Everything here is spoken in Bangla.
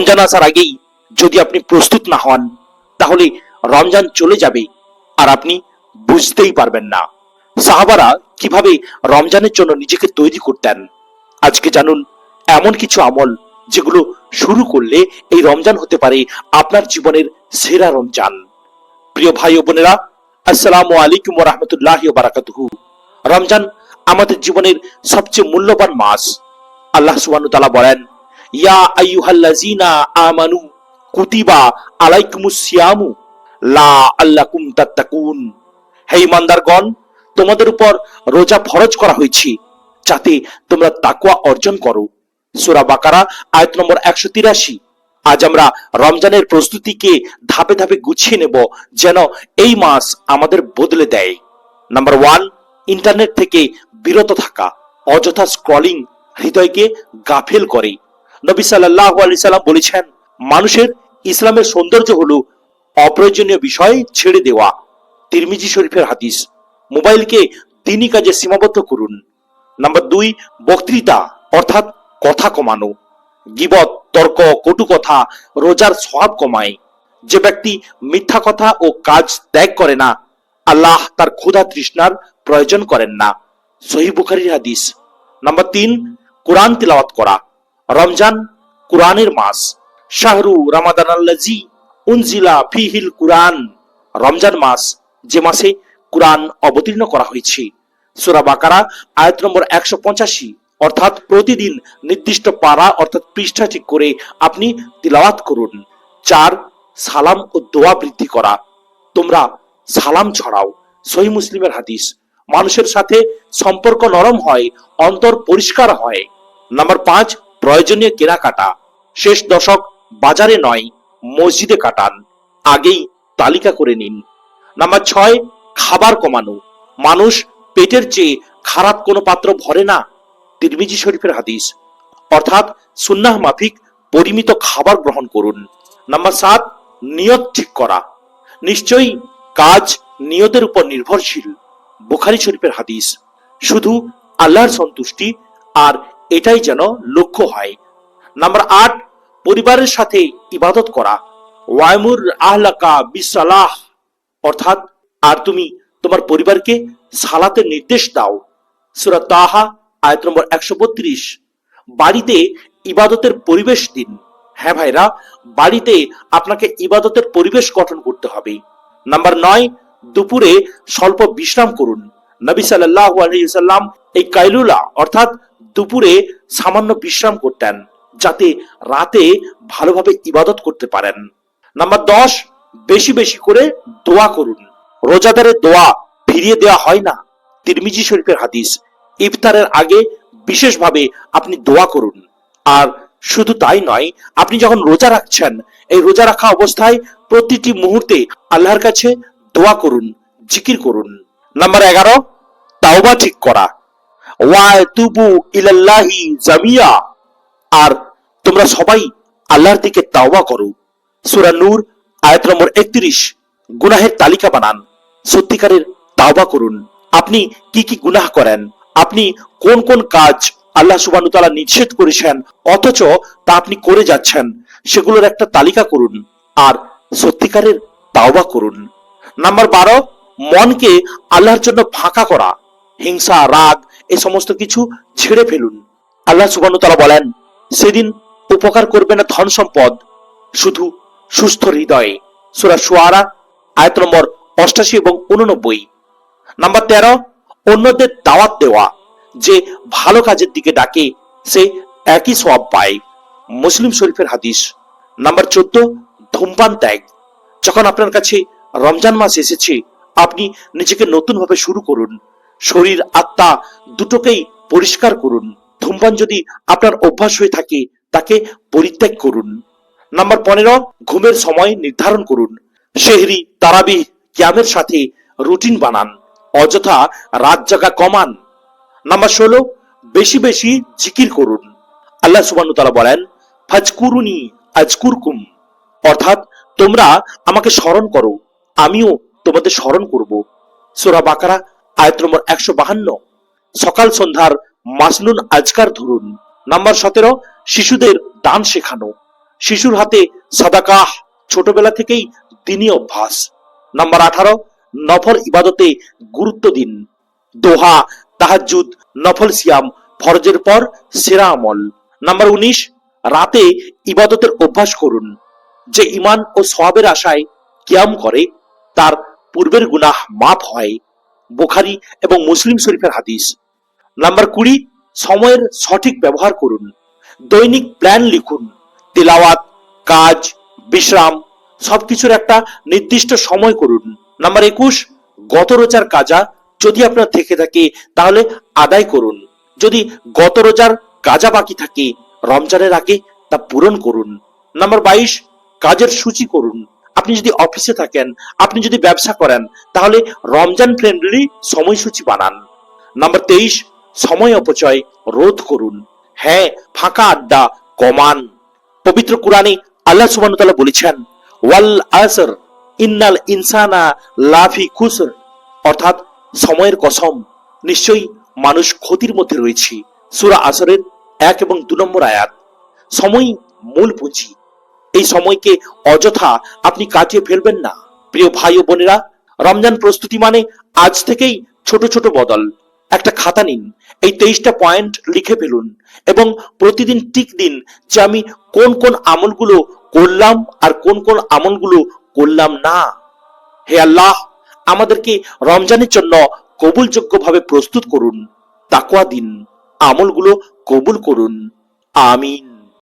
রমজান আসার আগেই যদি আপনি প্রস্তুত না হন, তাহলে রমজান চলে যাবে আর আপনি বুঝতেই পারবেন না। সাহাবারা কীভাবে রমজানের জন্য নিজেকে তৈরি করতেন? আজকে জানুন, এমন কিছু আমল যেগুলো শুরু করলে এই রমজান হতে পারে আপনার জীবনের সেরা রমজান। প্রিয় ভাই ও বোনেরা, আসসালামু আলাইকুম রহমতুল্লাহ বারাকাতুহু। রমজান আমাদের জীবনের সবচেয়ে মূল্যবান মাস। আল্লাহ সুবহানাহু তাআলা বলেন ইয়া আইয়ুহাল্লাযীনা আমানু কুতিবা আলাইকুমুস সিয়ামু লা আল্লাকুম তাত্তাকুন। হে ইমানদারগণ, তোমাদের উপর রোজা ফরজ করা হয়েছে, যাতে তোমরা তাকওয়া অর্জন করো। সূরা বাকারা, আয়াত নম্বর একশো তিরাশি। আজ আমরা রমজানের প্রস্তুতিকে ধাপে ধাপে গুছিয়ে নেব, যেন এই মাস আমাদের বদলে দেয়। নাম্বার ওয়ান, ইন্টারনেট থেকে বিরত থাকা, অযথা স্ক্রলিং হৃদয়কে গাফেল করে। নবী সাল্লাহ আলি সাল্লাম বলেছেন, মানুষের ইসলামের সৌন্দর্য হলো অপ্রয়োজনীয় বিষয় ছেড়ে দেওয়া। তিরমিজি শরীফের হাদিস, মোবাইলকে তিনি কাজে সীমাবদ্ধ করুন। নাম্বার দুই, বক্তৃতা, অর্থাৎ কথা কমানো। গিবত, তর্ক, কটু কথা, রোজার স্বভাব কমায়। যে ব্যক্তি মিথ্যা কথা ও কাজ ত্যাগ করে না, আল্লাহ তার ক্ষুধা তৃষ্ণার প্রয়োজন করেন না। সহি বুখারির হাদিস। নাম্বার তিন, কোরআন তিলাওয়াত করা। রমজান কোরআনের মাস। শাহরু রামাদান আল্লাজি উনজিলা ফিহিল কুরআন। রমজান মাস যে মাসে কোরআন অবতীর্ণ করা হয়েছে। সূরা বাকারা, আয়াত নম্বর একশো পঁচাশি। অর্থাৎ প্রতিদিন নির্দিষ্ট পারা, অর্থাৎ পৃষ্ঠা ঠিক করে আপনি তিলাওয়াত করুন। চার, সালাম ও দোয়া বৃদ্ধি করা। তোমরা সালাম ছড়াও। সহি মুসলিমের হাদিস। মানুষের সাথে সম্পর্ক নরম হয়, অন্তর পরিষ্কার হয়। নাম্বার পাঁচ প্রয়োজনীয় কেনাকাটা শেষ দশক বাজারে নয়, মসজিদে কাটান। আগেই তালিকা করে নিন। নাম্বার ছয়, খাবার কমানো। মানুষ পেটের চেয়ে খারাপ কোনো পাত্র ভরে না, তিরমিজি শরীফের হাদিস। অর্থাৎ সুন্নাহ মাফিক পরিমিত খাবার গ্রহণ করুন। নাম্বার সাত, নিয়ত ঠিক করা। নিশ্চয়ই কাজ নিয়তের উপর নির্ভরশীল। বুখারি শরীফের হাদিস। শুধু আল্লাহর সন্তুষ্টি আর এটাই যেন লক্ষ্য হয়। নাম্বার আট, পরিবারের সাথে ইবাদত করা। ওয়াইমুর আহলাকা বিসালাহ। অর্থাৎ, আর তুমি তোমার পরিবারকে সালাতের নির্দেশ দাও। সুরা তাহা, আয়াত নম্বর একশো বত্রিশ। বাড়িতে ইবাদতের পরিবেশ দিন। হ্যাঁ ভাইরা, বাড়িতে আপনাকে ইবাদতের পরিবেশ গঠন করতে হবে। নাম্বার নয়, দুপুরে স্বল্প বিশ্রাম করুন। নবী সাল্লাহ আলহিসাল্লাম এই কাইলুলা, অর্থাৎ দুপুরে সামান্য বিশ্রাম করতেন, যাতে রাতে ভালোভাবে ইবাদত করতে পারেন। নাম্বার দশ, বেশি বেশি করে দোয়া করুন। রোজাদারের দোয়া ফিরিয়ে দেওয়া হয় না। তিরমিজি শরীফের হাদিস, ইফতারের আগে বিশেষভাবে আপনি দোয়া করুন। আর শুধু তাই নয়, আপনি যখন রোজা রাখছেন, এই রোজা রাখা অবস্থায় প্রতিটি মুহূর্তে আল্লাহর কাছে দোয়া করুন, জিকির করুন। নাম্বার এগারো, তাওবা ঠিক করা। আর তোমরা সবাই আল্লাহর দিকে তাওবা করো। সূরা নূর, আয়াত নম্বর একত্রিশ, গুনাহের তালিকা বানান। সত্যিকারের তাওবা করুন। আপনি কি কি গুনাহ করেন? আপনি কোন কোন কাজ আল্লাহ সুবাহ তালা নিষেধ করেছেন? অথচ তা আপনি করে যাচ্ছেন। সেগুলোর একটা তালিকা করুন। আর সত্যিকারের তাওবা করুন। নাম্বার বারো, মনকে আল্লাহর জন্য ফাঁকা করা। হিংসা, রাগ এ সমস্ত কিছু ছেড়ে ফেলুন। আল্লাহ সুবাহ তাআলা বলেন, সেদিন উপকার করবে না ধন সম্পদ, শুধু সুস্থ হৃদয়ে। সুরা সুয়ারা আয়ত নম্বর অষ্টাশি এবং উননব্বই। নাম্বার তেরো, অন্যদের দাওয়াত দেওয়া। যে ভালো কাজের দিকে ডাকে, সে একই সব পায়। মুসলিম শরীফের হাদিস। নাম্বার চোদ্দ, ধূমপান ত্যাগ। যখন আপনার কাছে রমজান মাস এসেছে, আপনি নিজেকে নতুনভাবে শুরু করুন। শরীর, আত্মা দুটোকেই পরিষ্কার করুন। ধূমপান যদি আপনার অভ্যাস হয়ে থাকে, তাকে পরিত্যাগ করুন। নাম্বার পনেরো, ঘুমের সময় নির্ধারণ করুন। শেহরি তারাবি, ক্যামের সাথে রুটিন বানান। অযথা রাত জাগা কমান। নাম্বার ষোলো, বেশি বেশি জিকির করুন। আল্লাহ সুবাহ তারা বলেন, ফাজকুরুনি আজকুরকুম। অর্থাৎ, তোমরা আমাকে স্মরণ করো। আমিও তোমাদের স্মরণ করব। সোরা বাকারা আয়াত নম্বর একশো বাহান্ন। সকাল সন্ধ্যার মাসনুন আজকার ধরুন। নাম্বার সতেরো, শিশুদের দান শেখানো। শিশুর হাতে সাদাকাহ ছোটবেলা থেকেই দিনই অভ্যাস। নাম্বার আঠারো, নফল ইবাদতে গুরুত্ব দিন। দোহা তাহাজুদ নফল সিয়াম, ফরজের পর সেরা আমল। নাম্বার উনিশ, রাতে ইবাদতের অভ্যাস করুন। যে ইমান ও সওয়াবের আশায় কিয়াম করে, তার পূর্বের গুনাহ মাফ হয়। বোখারি এবং মুসলিম শরীফের হাদিস। নাম্বার কুড়ি, সময়ের সঠিক ব্যবহার করুন। দৈনিক প্ল্যান লিখুন। তেলাওয়াত, কাজ, বিশ্রাম, সবকিছুর একটা নির্দিষ্ট সময় করুন। নাম্বার একুশ গত রোজার কাজা যদি আপনার থেকে থাকে, তাহলে আদায় করুন। যদি গত রোজার কাজা বাকি থাকে, রমজানের আগে তা পূরণ করুন। নাম্বার বাইশ, কাজের সূচি করুন। আপনি যদি অফিসে থাকেন, আপনি যদি ব্যবসা করেন, তাহলে রমজান ফ্রেন্ডলি সময়সূচি বানান। নাম্বার তেইশ, সময় অপচয় রোধ করুন। হ্যাঁ ফাঁকা আড্ডা কমান। পবিত্র কোরআনে আল্লাহ সুবহানাহু বলেছেন, ওয়াল আসর ইন্নাল ইনসানা লাফি খুসর। অর্থাৎ সময়ের কসম। নিশ্চয়ই মানুষ ক্ষতির মধ্যে রয়েছে। সুরা আসরের এক এবং দু নম্বর আয়াত। সময় মূল পুঁজি। এই সময়কে অযথা আপনি কাটিয়ে ফেলবেন না। প্রিয় ভাই ও বোনেরা, রমজান প্রস্তুতি মানে আজ থেকেই ছোট ছোট বদল। একটা খাতা নিন, এই তেইশটা পয়েন্ট লিখে ফেলুন এবং প্রতিদিন টিক দিন যে আমি কোন কোন আমলগুলো করলাম আর কোন কোন আমলগুলো করলাম না। হে আল্লাহ, আমাদেরকে রমজানের জন্য কবুলযোগ্যভাবে প্রস্তুত করুন, তাকওয়া দিন, আমলগুলো কবুল করুন। আমিন।